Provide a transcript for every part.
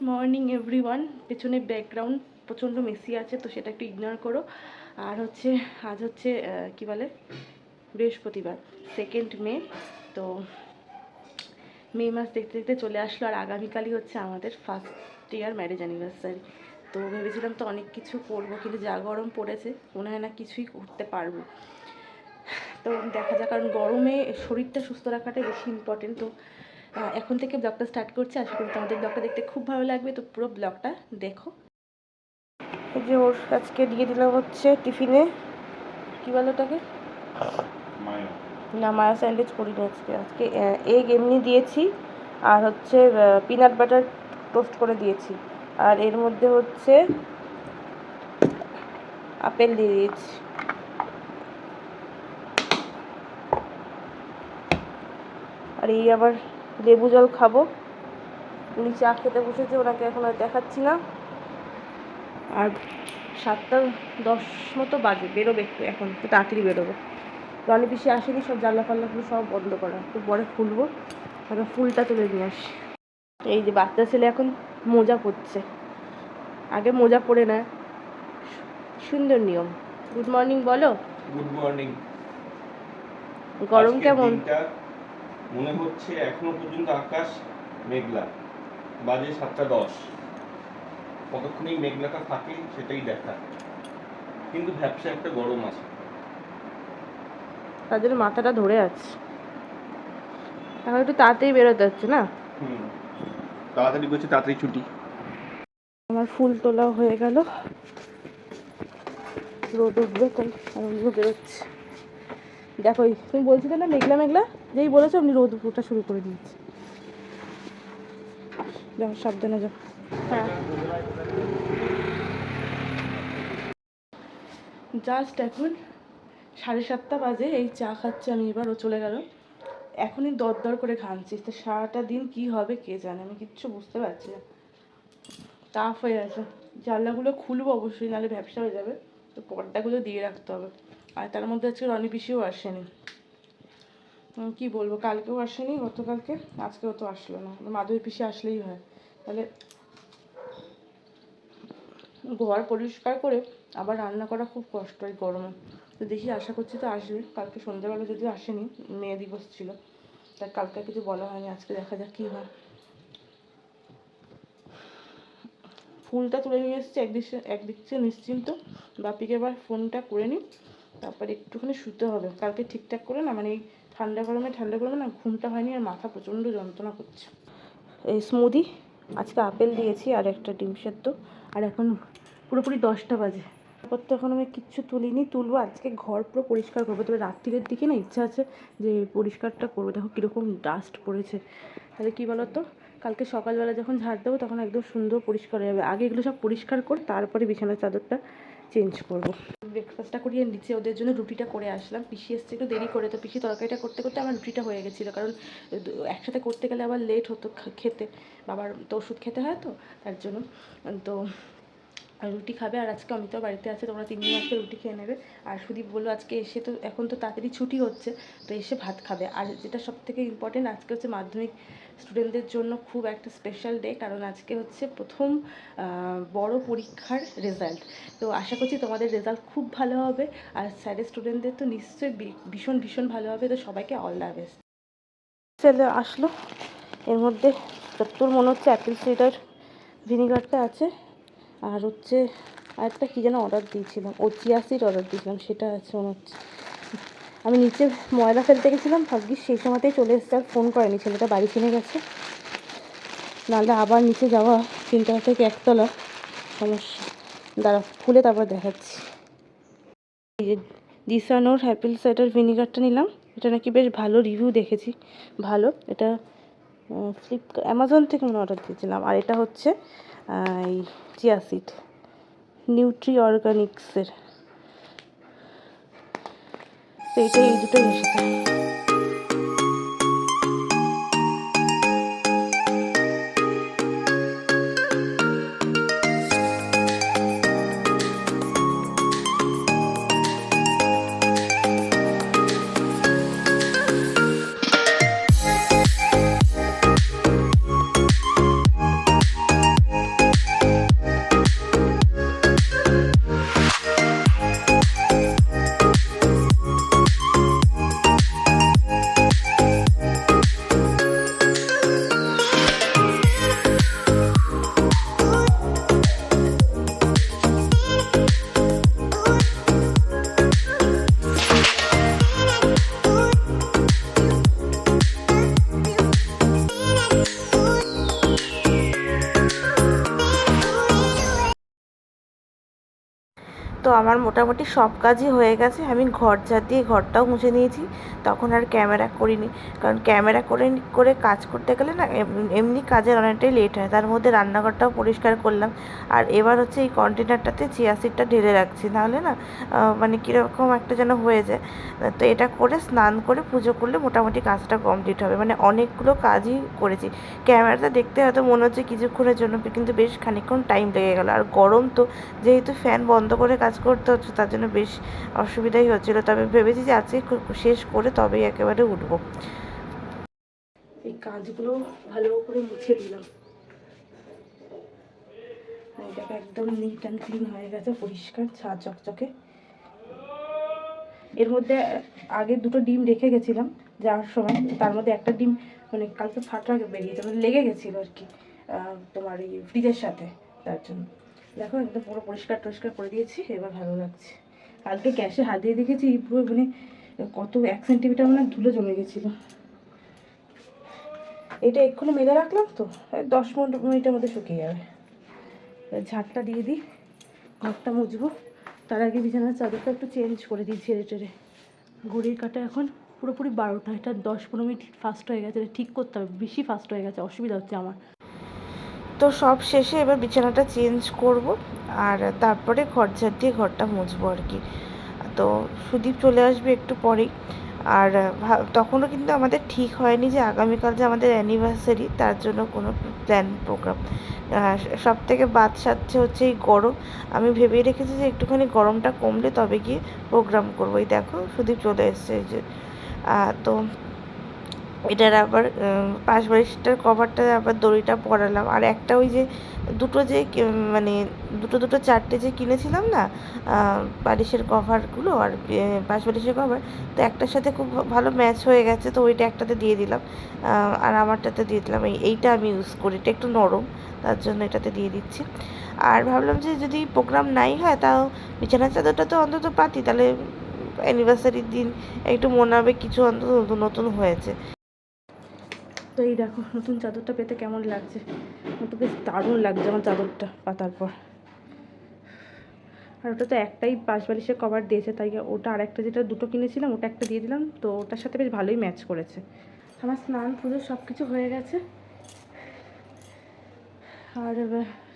Good morning everyone পেছনে background প্রচণ্ড messy আছে, তো সেটা একটু ইগনোর করো। আর হচ্ছে, আজ হচ্ছে কি বলে? বৃহস্পতিবার সেকেন্ড মে তো মে মাস দেখতে দেখতে চলে আসলো। আর আগামীকালই হচ্ছে আমাদের ফার্স্ট ইয়ার ম্যারেজ অ্যানিভার্সারি তো ভেবেছিলাম তো অনেক কিছু করব, কিন্তু যা গরম পড়েছে, মনে হয় না কিছুই করতে পারব। তো দেখা যাক, কারণ গরমে শরীরটা সুস্থ রাখাটাই বেশি ইম্পর্টেন্ট তো এখন থেকে ব্লগটা স্টার্ট করছি। আশা করি তোমাদের ব্লগটা দেখতে খুব ভালো লাগবে। তো পুরো ব্লগটা দেখো। এই যে ওর আজকে দিয়ে দিলাম হচ্ছে টিফিনে কী বলো ওটাকে? না মায়া স্যান্ডউইচ করিনি আজকে। আজকে এগ এমনি দিয়েছি। আর হচ্ছে পিনাট বাটার টোস্ট করে দিয়েছি। আর এর মধ্যে হচ্ছে আপেল দিয়ে দিয়েছি। আর এই আবার লেবু জল খাব। উনি চা খেতে বসেছে ওনাকে এখন আর দেখাচ্ছি না। আর সাতটা দশ মতো বাজে বেরোবে একটু এখন একটু তাড়াতাড়ি বেরোবো। রনি পিসি আসেনি সব জানলা ফাল্লাগুলো সব বন্ধ করা একটু পরে ফুলবো এখন ফুলটা তুলে নিয়ে আসি। এই যে বাচ্চা ছেলে এখন মোজা পরছে। আগে মোজা পরে না সুন্দর নিয়ম। গুড মর্নিং বলো। গুড মর্নিং গরম কেমন? মনে হচ্ছে এখনও পর্যন্ত আকাশ মেঘলা। বাজে সাতটা দশ। কতক্ষণ এই মেঘলাটা থাকে সেটাই দেখা। কিন্তু ব্যবসা একটা গরম আছে। তার জন্য মাথাটা ধরে আছে। এখন একটু তাড়াতাড়ি বেরোতে হচ্ছে না? হুম। তাড়াতাড়ি বলছে তাড়াতাড়ি ছুটি। আমার ফুল তোলা হয়ে গেল। রোদ উঠবে তাই আরম্ভ বেরোচ্ছে। দেখো তুমি বলছিলে না মেঘলা মেঘলা? যেই বলেছ আপনি রোদ উঠা শুরু করে দিয়েছি। যাও সাবধানে যাও। হ্যাঁ। জাস্ট এখন সাড়ে সাতটা বাজে এই চা খাচ্ছি আমি এবার ও চলে গেল। এখনই দর দর করে ঘামছি তো সারাটা দিন কি হবে কে জানে আমি কিচ্ছু বুঝতে পারছি না। টাফ হয়ে আছে জানলাগুলো খুলবো অবশ্যই নাহলে ব্যবসা হয়ে যাবে। তো পর্দাগুলো দিয়ে রাখতে হবে। আর তার মধ্যে আজকে রনি পিসিও আসেনি। কি বলব, কালকেও আসেনি, গতকালকে, আজকেও তো আসলো না। মাধবী পিসি আসলেই হয়। তাহলে ঘর পরিষ্কার করে আবার রান্না করা খুব কষ্ট হয় গরমে। তো দেখি, আশা করছি তো আসবে। কালকে সন্ধ্যাবেলা যদিও আসেনি মেয়ে দিবস ছিল। তাই কালকে কিছু বলা হয়নি, আজকে দেখা যাক কী হয়। ফুলটা তুলে নিয়ে এসেছি একদিক একদিক থেকে নিশ্চিন্ত। বাপিকে এবার ফোনটা করে নিই, তারপর একটুখানি শুতে হবে। কালকে ঠিকঠাক করে না মানে এই ঠান্ডা গরমে ঠান্ডা গরমে না ঘুমটা হয়নি আর মাথা প্রচণ্ড যন্ত্রণা করছে। এই স্মুদি আজকে আপেল দিয়েছি আর একটা ডিম সেদ্ধ, আর এখন পুরোপুরি দশটা বাজে। তারপর তো এখন আমি কিচ্ছু তুলিনি, তুলবো। আজকে ঘর পুরো পরিষ্কার করব। তবে রাত্রিরের দিকে না ইচ্ছা আছে যে পরিষ্কারটা করব। দেখো কীরকম ডাস্ট পড়েছে। তাহলে কী বলো তো কালকে সকালবেলা যখন ঝাড় দেবো, তখন একদম সুন্দর পরিষ্কার হয়ে যাবে। আগে এগুলো সব পরিষ্কার কর, তারপরে বিছানার চাদরটা চেঞ্জ করব। ব্রেকফাস্টটা করিয়ে নিচে ওদের জন্য রুটিটা করে আসলাম। পিসি এসছে একটু দেরি করে, তো পিসি তরকারিটা করতে করতে আমার রুটিটা হয়ে গেছিল। কারণ একসাথে করতে গেলে আবার লেট হতো খেতে। বাবার তো ওষুধ খেতে হয় তো, তার জন্য। তো রুটি খাবে। আর আজকে অমিতা বাড়িতে আছে, তোমরা তিনজন আজকে রুটি খেয়ে নেবে। আর সুদীপ বলল, আজকে এসে তো এখন তো তাড়াতাড়ি ছুটি হচ্ছে, তো এসে ভাত খাবে। আর যেটা সব থেকে ইম্পর্টেন্ট আজকে হচ্ছে মাধ্যমিক স্টুডেন্টদের জন্য খুব একটা স্পেশাল ডে কারণ আজকে হচ্ছে প্রথম বড় পরীক্ষার রেজাল্ট তো আশা করছি তোমাদের রেজাল্ট খুব ভালো হবে। আর স্যারের স্টুডেন্টদের তো নিশ্চয়ই ভীষণ ভীষণ ভালো হবে। তো সবাইকে অল দ্য বেস্ট ছেলে আসলো। এর মধ্যে যতদূর মনে হচ্ছে অ্যাপেল সিডার ভিনিগারটা আছে। আর হচ্ছে আরেকটা কী যেন অর্ডার দিয়েছিলাম? ও চিয়াসিড অর্ডার দিয়েছিলাম, সেটা আছে মনে হচ্ছে। আমি নিচে ময়লা ফেলতে গেছিলাম, ভাগ্যিস সেই সময়তেই চলে এসেছে, আর ফোন করেনি, ছেলেটা বাড়ি কিনে গেছে। নাহলে আবার নিচে যাওয়া তিনতলা থেকে একতলা, সমস্যা। দাঁড়া, খুলে তারপর দেখাচ্ছি। এই যে দিসানোর অ্যাপেল সাইডার ভিনিগারটা নিলাম, এটা নাকি বেশ ভালো রিভিউ দেখেছি, ভালো। এটা ফ্লিপকার্ট অ্যামাজন থেকে মনে অর্ডার দিয়েছিলাম। আর এটা হচ্ছে এই চিয়া সিড নিউট্রি অর্গানিক্সের তো এটাই এই দুটো এসেছে তো আমার মোটামুটি সব কাজই হয়ে গেছে। আমি ঘর ঝাড় দিয়ে ঘরটাও মুছে নিয়েছি। তখন আর ক্যামেরা করিনি। কারণ ক্যামেরা করে করে কাজ করতে গেলে না, এম- এমনি কাজের অনেকটাই লেট হয়। তার মধ্যে রান্নাঘরটাও পরিষ্কার করলাম। আর এবার হচ্ছে এই কন্টেনারটাতে চিয়া সিডটা ঢেলে রাখছি। নাহলে না মানে কীরকম একটা যেন হয়ে যায়। তো এটা করে স্নান করে পুজো করলে মোটামুটি কাজটা কমপ্লিট হবে। মানে অনেকগুলো কাজই করেছি। ক্যামেরাটা দেখতে হয়তো মনে হচ্ছে কিছুক্ষণের জন্য, কিন্তু বেশ খানিকক্ষণ টাইম লেগে গেল। আর গরম তো, যেহেতু ফ্যান বন্ধ করে কাজ করতে হচ্ছে, তার জন্য বেশ অসুবিধাই হচ্ছিল। তবে ভেবেছি যে আজকে শেষ করে তবেই একেবারে উঠবো। এই কাজগুলো ভালো করে মুছে দিলাম। এটাকে একদম নিট অ্যান্ড ক্লিন হয়ে গেছে, পরিষ্কার ছা চকচকে। এর মধ্যে আগে দুটো ডিম রেখে গেছিলাম যাওয়ার সময়। তার মধ্যে একটা ডিম মানে কালকে ফাটা বেরিয়েছে মানে লেগে গেছিল আর কি তোমার এই ফ্রিজের সাথে, তার জন্য। দেখো, একদম পুরো পরিষ্কার টরিষ্কার করে দিয়েছি, এবার ভালো লাগছে। কালকে গ্যাসে হাত দিয়ে দেখেছি পুরো মানে কত এক সেন্টিমিটার মানে ধুলো জমে গেছিল। এটা এক্ষুনি মেলে রাখলাম তো দশ পনেরো মিনিটের মধ্যে শুকিয়ে যাবে। ঝাঁটটা দিয়ে দিই, ঘরটা মুছবো। তার আগে বিছানার চাদরটা একটু চেঞ্জ করে দিই ছেড়ে টেড়ে। ঘড়ির কাটা এখন পুরোপুরি বারোটা, এটা দশ পনেরো মিনিট ফাস্ট হয়ে গেছে, এটা ঠিক করতে হবে, বেশি ফাস্ট হয়ে গেছে, অসুবিধা হচ্ছে আমার। তো সব শেষে এবার বিছানাটা চেঞ্জ করব আর তারপরে ঘর ঝাড় দিয়ে ঘরটা মুছবো আর কি। তো সুদীপ চলে আসবে একটু পরেই। আর তখনও কিন্তু আমাদের ঠিক হয়নি যে আগামীকাল যে আমাদের অ্যানিভার্সারি তার জন্য কোনো প্ল্যান প্রোগ্রাম সব থেকে বাদ সাধছে হচ্ছে এই গরম। আমি ভেবেই রেখেছি যে একটুখানি গরমটা কমলে তবে গিয়ে প্রোগ্রাম করব। এই দেখো সুদীপ চলে এসছে যে। তো এটার আবার পাশ বালিশটার কভারটা আবার দড়িটা পরালাম। আর একটা ওই যে দুটো যে মানে দুটো দুটো চারটে যে কিনেছিলাম না বালিশের কভারগুলো আর পাশ বালিশের কভার তো একটার সাথে খুব ভালো ম্যাচ হয়ে গেছে, তো ওইটা একটাতে দিয়ে দিলাম। আর আমারটাতে দিয়ে দিলাম, এই, এইটা আমি ইউজ করি। এটা একটু নরম, তার জন্য এটাতে দিয়ে দিচ্ছি। আর ভাবলাম যে যদি প্রোগ্রাম নাই হয়, তাও বিছানার চাদরটা তো অন্তত পাতি, তাহলে অ্যানিভার্সারির দিন একটু মনে হবে কিছু অন্তত নতুন নতুন হয়েছে। তো এই দেখো, নতুন চাদরটা পেতে কেমন লাগছে? আমার তো বেশ দারুণ লাগছে আমার চাদরটা পাতার পর। আর ওটা তো একটাই পাশ বালিশের কভার দিয়েছে, তাই ওটা আর একটা যেটা দুটো কিনেছিলাম, ওটা একটা দিয়ে দিলাম, তো ওটার সাথে বেশ ভালোই ম্যাচ করেছে। আমার স্নান, পুজো সব কিছু হয়ে গেছে। আর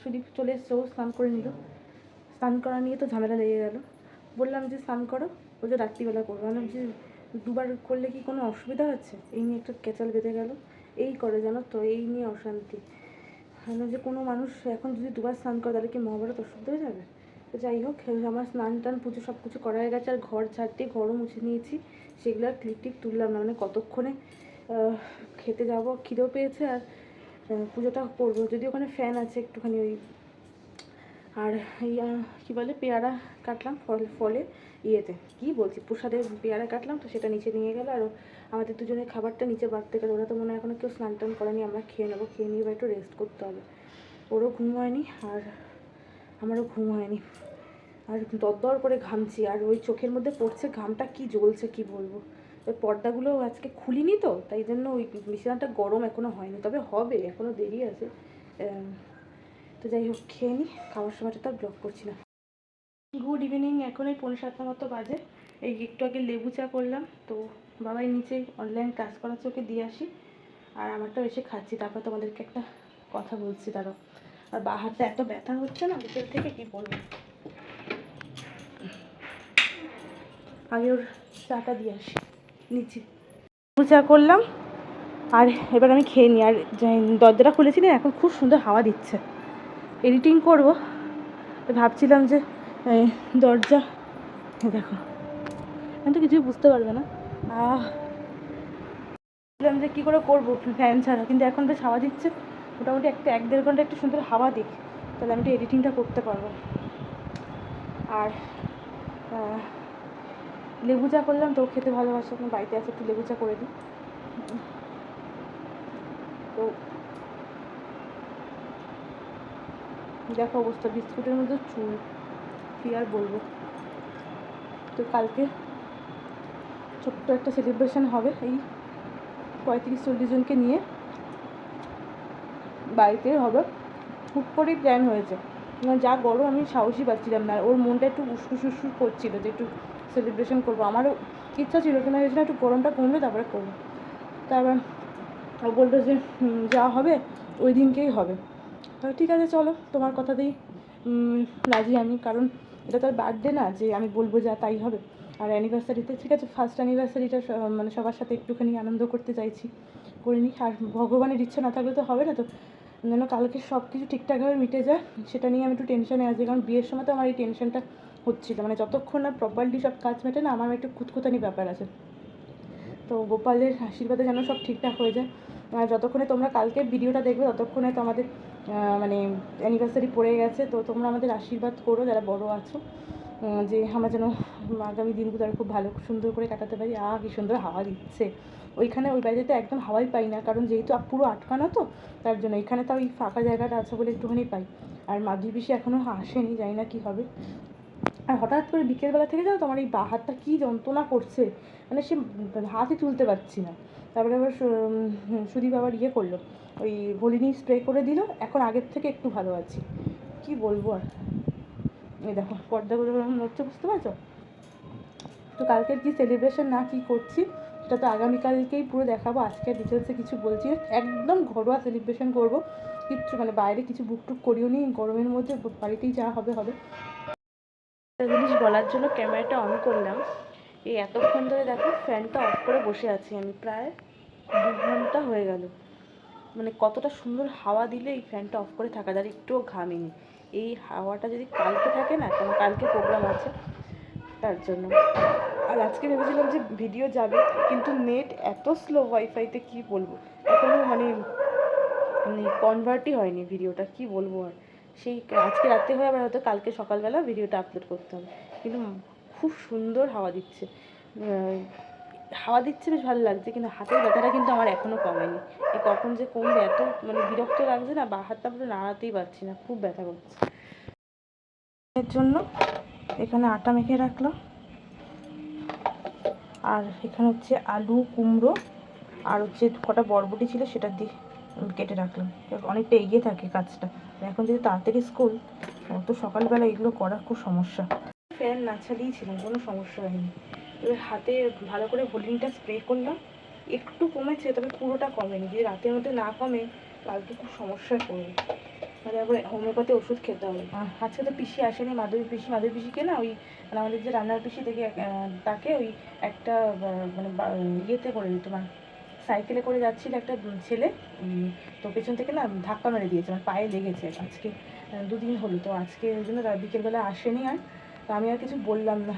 সুদীপ চলে এসছে, ও স্নান করে নিল। স্নান করা নিয়ে তো ঝামেলা লেগে গেল। বললাম যে, স্নান করো ও যে রাত্রিবেলা করব। বললাম যে দুবার করলে কি কোনো অসুবিধা হচ্ছে? এই নিয়ে একটা কেচাল বেঁধে গেল। এই করে জানো তো, এই নিয়ে অশান্তি। যে কোনো মানুষ এখন যদি দুবার স্নান করে তাহলে কি মহাভারত অশুদ্ধ হয়ে যাবে? তো যাই হোক, আমার স্নান টান, পুজো সব কিছু করা হয়ে গেছে, আর ঘর ছাড়তে ঘরও মুছে নিয়েছি। সেগুলো আর ক্লিপ টিপ তুললাম না মানে কতক্ষণে খেতে যাব, খিদেও পেয়েছে, আর পুজোটা করব। যদি ওখানে ফ্যান আছে একটুখানি ওই আর আহ, কী বলে পেয়ারা কাটলাম ফল ফলে ইয়েতে। কি বলছি প্রসাদে পেয়ারা কাটলাম তো সেটা নিচে নিয়ে গেল। আর আমাদের দুজনের খাবারটা নিচে বাড়তে গেল। ওরা তো মনে হয় এখনও কেউ স্নান টান করেনি আমরা খেয়ে নেব। খেয়ে নিয়ে একটু রেস্ট করতে হবে। ওরও ঘুম হয়নি আর আমারও ঘুম হয়নি। আর দরদর করে ঘামছি আর ওই চোখের মধ্যে পড়ছে ঘামটা কি জ্বলছে কি বলব। ওই পর্দাগুলো আজকে খুলিনি তো তাই জন্য ওই বিছানাটা গরম এখনও হয়নি। তবে হবে এখনও দেরি আছে। তো যাই হোক, খেয়ে নিই খাওয়ার সময়টা তো আর ব্লক করছি না। গুড ইভিনিং এখন এই পৌনে সাতটা মতো বাজে। এই একটু আগে লেবু চা করলাম। তো বাবাই নিচে অনলাইন ক্লাস করার চোখে দিয়ে আসি। আর আমারটা এসে খাচ্ছি। তারপর তোমাদেরকে একটা কথা বলছি তারও আর বা হাতটা এত ব্যথা হচ্ছে না, ভিতর থেকে কি বলব? আগে ওর চাটা দিয়ে আসি। নিচে। লেবু চা করলাম। আর এবার আমি খেয়ে নিই আর দরজাটা খুলেছি না, এখন খুব সুন্দর হাওয়া দিচ্ছে। এডিটিং করব। ভাবছিলাম যে দরজা দেখো। আমি তো কিছুই বুঝতে পারবে না। ভাবছিলাম যে কী করে করব ফ্যান ছাড়া, কিন্তু এখন বেশ হাওয়া দিচ্ছে। মোটামুটি একটা, এক দেড় ঘণ্টা একটু সুন্দর হাওয়া দিক, তাহলে আমি একটু এডিটিংটা করতে পারব। আর লেবু চা করলাম, তো খেতে ভালোবাসে বাড়িতে আছে, একটু লেবু চা করে দিই। তো দেখো অবস্থা বিস্কুটের মধ্যে চুল কী আর বলব? তো কালকে ছোট্ট একটা সেলিব্রেশন হবে এই পঁয়ত্রিশ চল্লিশ জনকে নিয়ে। বাড়িতে হবে। হুট করেই প্ল্যান হয়েছে। যা গরম আমি সাহসই পাচ্ছিলাম না। ওর মনটা একটু উস্কুস উস্কুস করছিল যে একটু সেলিব্রেশন করব। আমারও ইচ্ছা ছিল আমি ভেবেছিলাম একটু গরমটা কমবে তারপরে করব। তারপর ও বলল যে "হুম, যা হবে ওই দিনকেই হবে। তো ঠিক আছে চলো তোমার কথাতেই উম, রাজি আমি কারণ এটা তো আর বার্থডে না যে আমি বলব যা তাই হবে। আর অ্যানিভার্সারিতে ঠিক আছে ফার্স্ট অ্যানিভার্সারিটা মানে সবার সাথে একটুখানি আনন্দ করতে চাইছি করিনি আর ভগবানের ইচ্ছা না থাকলে তো হবে না তো। যেন কালকে সব কিছু ঠিকঠাকভাবে মিটে যায় সেটা নিয়ে আমি একটু টেনশনে আছি কারণ বিয়ের সময় তো আমার এই টেনশনটা হচ্ছিল। মানে যতক্ষণ না প্রপারলি সব কাজ মেটে না আমার একটু খুঁতখুতানি ব্যাপার আছে। তো গোপালের আশীর্বাদে যেন সব ঠিকঠাক হয়ে যায়। আর যতক্ষণে তোমরা কালকে ভিডিওটা দেখবে ততক্ষণে তো আমাদের আহ, মানে অ্যানিভার্সারি পড়ে গেছে, তো তোমরা আমাদের আশীর্বাদ করো যারা বড় আছো যে আমরা যেন আগামী দিনগুলো আর খুব ভালো সুন্দর করে কাটাতে পারি। আহ, কি সুন্দর হাওয়া দিচ্ছে। ওইখানে ওই বাড়িতে তো একদম হাওয়াই পাই না, কারণ যেহেতু পুরো আটকানো তো, তার জন্য এখানে তাও ওই ফাঁকা জায়গাটা আছে বলে একটুখানি পাই। আর মাধুরী পিসি এখনও আসেনি, জানি না কী হবে। আর হঠাৎ করে বিকেলবেলা থেকে যাও তোমার এই বা হাতটা কী যন্ত্রণা করছে? মানে সে হাতই তুলতে পারছি না। তারপরে আবার সুদীপ আবার ইয়ে করল। ওই ভলিনি স্প্রে করে দিল, এখন আগের থেকে একটু ভালো আছি। কি বলব আর? এই দেখো পর্দাগুলো কেমন হচ্ছে বুঝতে পারছ? তো কালকের কি সেলিব্রেশন না কি করছি, সেটা তো আগামীকালকেই পুরো দেখাবো। আজকে ডিটেলসে কিছু বলছি একদম ঘরোয়া সেলিব্রেশন করব। কিচ্ছু মানে বাইরে কিছু বুক টুক করিও নি গরমের মধ্যে বাড়িতেই যা হবে হবে। একটা জিনিস বলার জন্য ক্যামেরাটা অন করলাম। এই এতক্ষণ ধরে দেখো ফ্যানটা অফ করে বসে আছি আমি। প্রায় দু ঘণ্টা হয়ে গেল। মানে কতটা সুন্দর হাওয়া দিলে এই ফ্যানটা অফ করে থাকা যায় একটুও ঘামিনি এই হাওয়াটা যদি কালকে থাকে না কারণ কালকে প্রোগ্রাম আছে, তার জন্য। আর আজকে ভেবেছিলাম যে ভিডিও যাবে, কিন্তু নেট এত স্লো ওয়াইফাইতে কি বলব? এখনও মানে মানে কনভার্টই হয়নি ভিডিওটা কি বলব আর? সেই আজকে রাত্রে হয়ে আবার হয়তো কালকে সকালবেলা ভিডিওটা আপলোড করতে হবে কিন্তু খুব সুন্দর হাওয়া দিচ্ছে। হাওয়া দিচ্ছে বেশ ভালো লাগছে, কিন্তু হাতের ব্যথাটা কিন্তু আমার এখনও কমেনি। এই কখন যে কমবে এত মানে বিরক্ত লাগছে না, বা হাতটা পুরো নাড়াতেই পারছি না, খুব ব্যথা করছে। এর জন্য এখানে আটা মেখে রাখলাম। আর এখানে হচ্ছে আলু, কুমড়ো, আর হচ্ছে কটা বরবটি ছিল সেটা দিয়ে কেটে রাখলাম। অনেকটা এগিয়ে থাকে কাজটা। এখন যদি তাড়াতাড়ি স্কুল অত সকালবেলা এগুলো করা খুব সমস্যা। ফ্যান না চালিয়েই ছিলাম কোনো সমস্যা হয়নি। এবার হাতে ভালো করে ভলিংটা স্প্রে করলাম। একটু কমেছে, তবে পুরোটা কমেনি। যদি রাতের মধ্যে না কমে কালকে খুব সমস্যায় পড়বে। মানে আবার হোমিওপ্যাথি ওষুধ খেতে হবে। আজকে তো পিসি আসেনি, মাধবী পিসি, মাধবী পিসিকে না ওই মানে আমাদের যে রান্নার পিসি থেকে তাকে ওই একটা মানে ইয়েতে করে তোমার সাইকেলে করে যাচ্ছিল একটা ছেলে তো পেছন থেকে না ধাক্কা মেরে দিয়েছে আমার পায়ে লেগেছে। আজকে দুদিন হলো তো আজকে ওই জন্য রা- বিকেলবেলা আসেনি আর তো আমি আর কিছু বললাম না।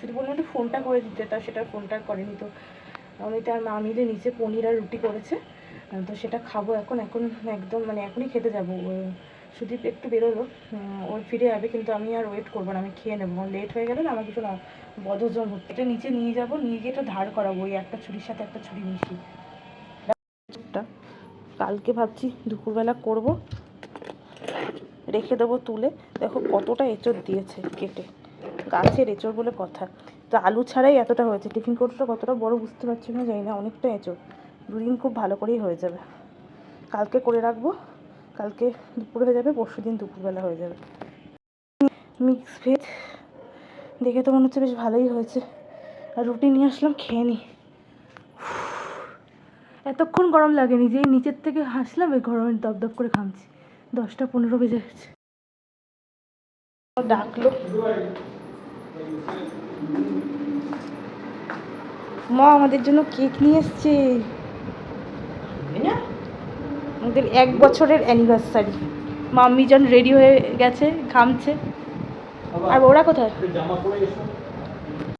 শুধু বললাম একটু ফোনটা করে দিতে তা সেটা ফোনটা করেনি তো অনিতা আর মা মিলে নিচে পনির আর রুটি করেছে। তো সেটা খাব এখন এখন একদম মানে এখনই খেতে যাব। সুদীপ একটু বেরোলো উম, ও ফিরে যাবে কিন্তু আমি আর ওয়েট করব না আমি খেয়ে নেব। লেট হয়ে গেলে না আমার কিছু না হচ্ছে। এটা নিচে নিয়ে যাব নিয়ে গিয়ে এটা ধার করাবো ওই একটা ছুরির সাথে একটা ছুরি মিশিয়ে। কালকে ভাবছি দুপুরবেলা করব। রেখে দেবো তুলে। দেখো কতটা এঁচড় দিয়েছে কেটে। গাছের এঁচড় বলে কথা। তো আলু ছাড়াই এতটা হয়েছে। টিফিন কৌটোটা কতটা বড় বুঝতে পারছি না, জানি না। অনেকটা এঁচড়। দুদিন খুব ভালো করেই হয়ে যাবে। কালকে করে রাখব। কালকে দুপুরে হয়ে যাবে, পরশু দিন দুপুরবেলা হয়ে যাবে। Mix veg. দেখে তো মনে হচ্ছে বেশ ভালোই হয়েছে। আর রুটি নিয়ে আসলাম, খেয়ে নিই এতক্ষণ গরম লাগেনি যেই নিচের থেকে হাসলাম এই গরমে দপদপ করে ঘামছি। দশটা পনেরো বেজে গেছে। ডাকলো। মা আমাদের জন্য কেক নিয়ে এসছে। আমাদের এক বছরের অ্যানিভার্সারি মাম্মি জন রেডি হয়ে গেছে ঘামছে। আর ওরা কোথায়? জামা পরে এসো।